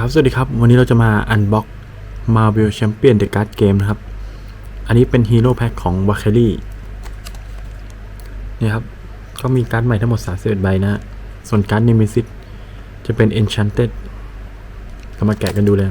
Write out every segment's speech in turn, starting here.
ครับ สวัสดีครับ วันนี้เราจะมาอันบ็อกมาวิลแชมเปี้ยนเดอะการ์ดเกมนะครับ อันนี้เป็นฮีโร่แพ็คของ w a k e r y นี่ครับ ก็มีการ์ดใหม่ทั้งหมด 31 ใบนะฮะส่วนการ์ดนิมิซิตจะเป็น Enchanted ก็มาแกะกันดูเลย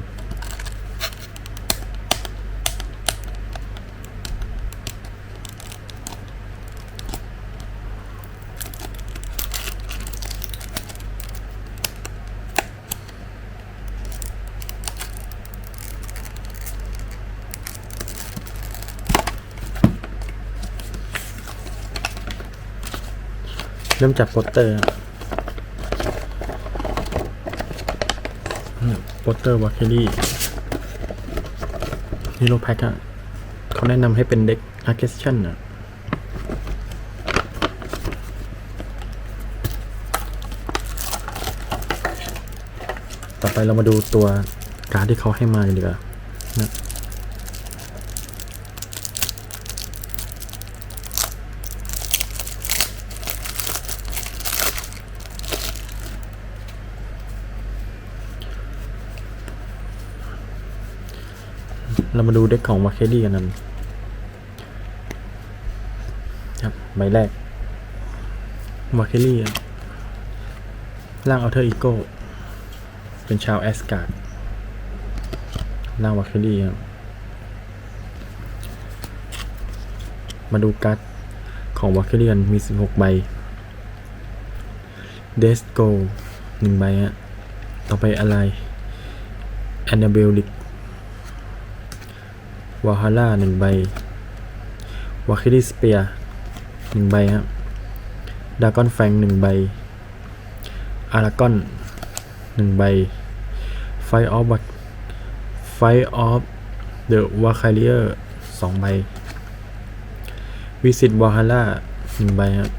เริ่มจากโปสเตอร์โปสเตอร์วาเคลี่ฮีโร่แพ็คอะเขาแนะนำให้เป็นเด็กอาร์เคสชั่นอะต่อไปเรามาดูตัวการ์ดที่เขาให้มากันดีกว่านะ เรามาดูเด็กของวาเคลี่กันนั้นครับใบแรกวาเคลี่ร่างอัลเทอร์อีโก้เป็นชาวแอสการ์ดร่างวาเคลี่ครับมาดูการ์ดของวาเคลี่กันมี 16 ใบ เดสโกหนึ่งใบฮะ ต่อไปอะไรแอนนาเบลลิก วาฮาร่าหนึ่งใบ วาคิริสเปียหนึ่งใบครับดากอนแฟงหนึ่งใบ อารากอนหนึ่งใบ ไฟออฟไฟออฟเดอะวาคาเลียสองใบ วิสิตวาฮาร่าหนึ่งใบครับ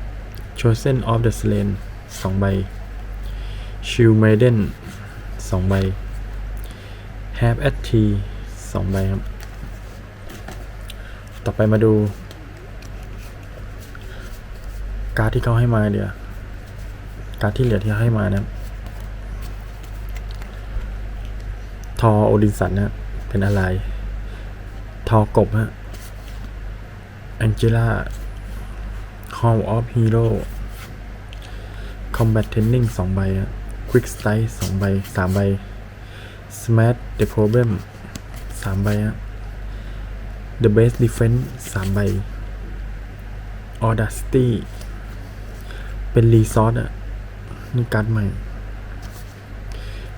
โชเซนออฟเดอะสเลนสองใบชิลเมเดนสองใบแฮปแอตทีสองใบครับ ต่อไปมาดู การ์ดที่เขาให้มาเดี๋ยวการ์ดที่เหลือที่เขาให้มานะทอโอดินสันนะเป็นอะไร ทอกบฮะแองเจล่าคอมออฟฮีโร่คอมแบทเทนนิงสองใบฮะควิกสไตล์สองใบสามใบสมาร์ทเดอะโปรเบมสามใบฮะ The Best Defense 3 ใบ Audacity เป็นรีซอสอะ นี่การ์ดใหม่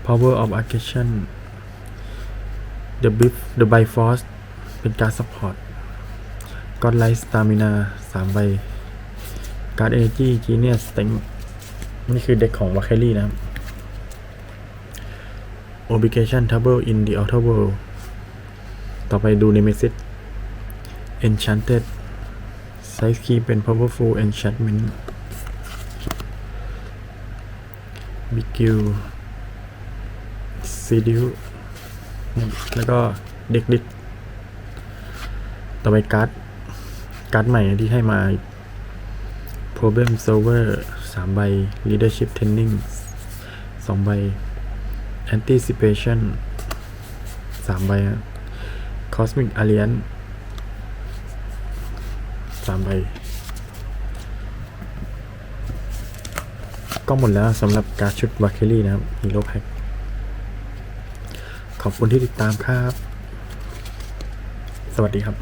Power of Aggression The Bif The Bifrost เป็นการ์ด Support Godlight Stamina 3 ใบ การ์ด Energy Genius Sting นี่คือเด็กของวาเคลี่นะครับ Obligation Trouble in the Outer World ต่อไปดู Nemesis Enchanted Size Key เป็น Powerful Enchantment Big Q Seduce แล้วก็เด็กดิกต่อไปการ์ด การ์ดใหม่ที่ให้มา Problem Solver 3 ใบ Leadership Training 2 ใบ Anticipation 3 ใบฮะ Cosmic Alliance สามใบก็หมดแล้วสำหรับการชุดวาเคลี่นะครับฮีโร่แพ็คขอบคุณที่ติดตามครับ สวัสดีครับ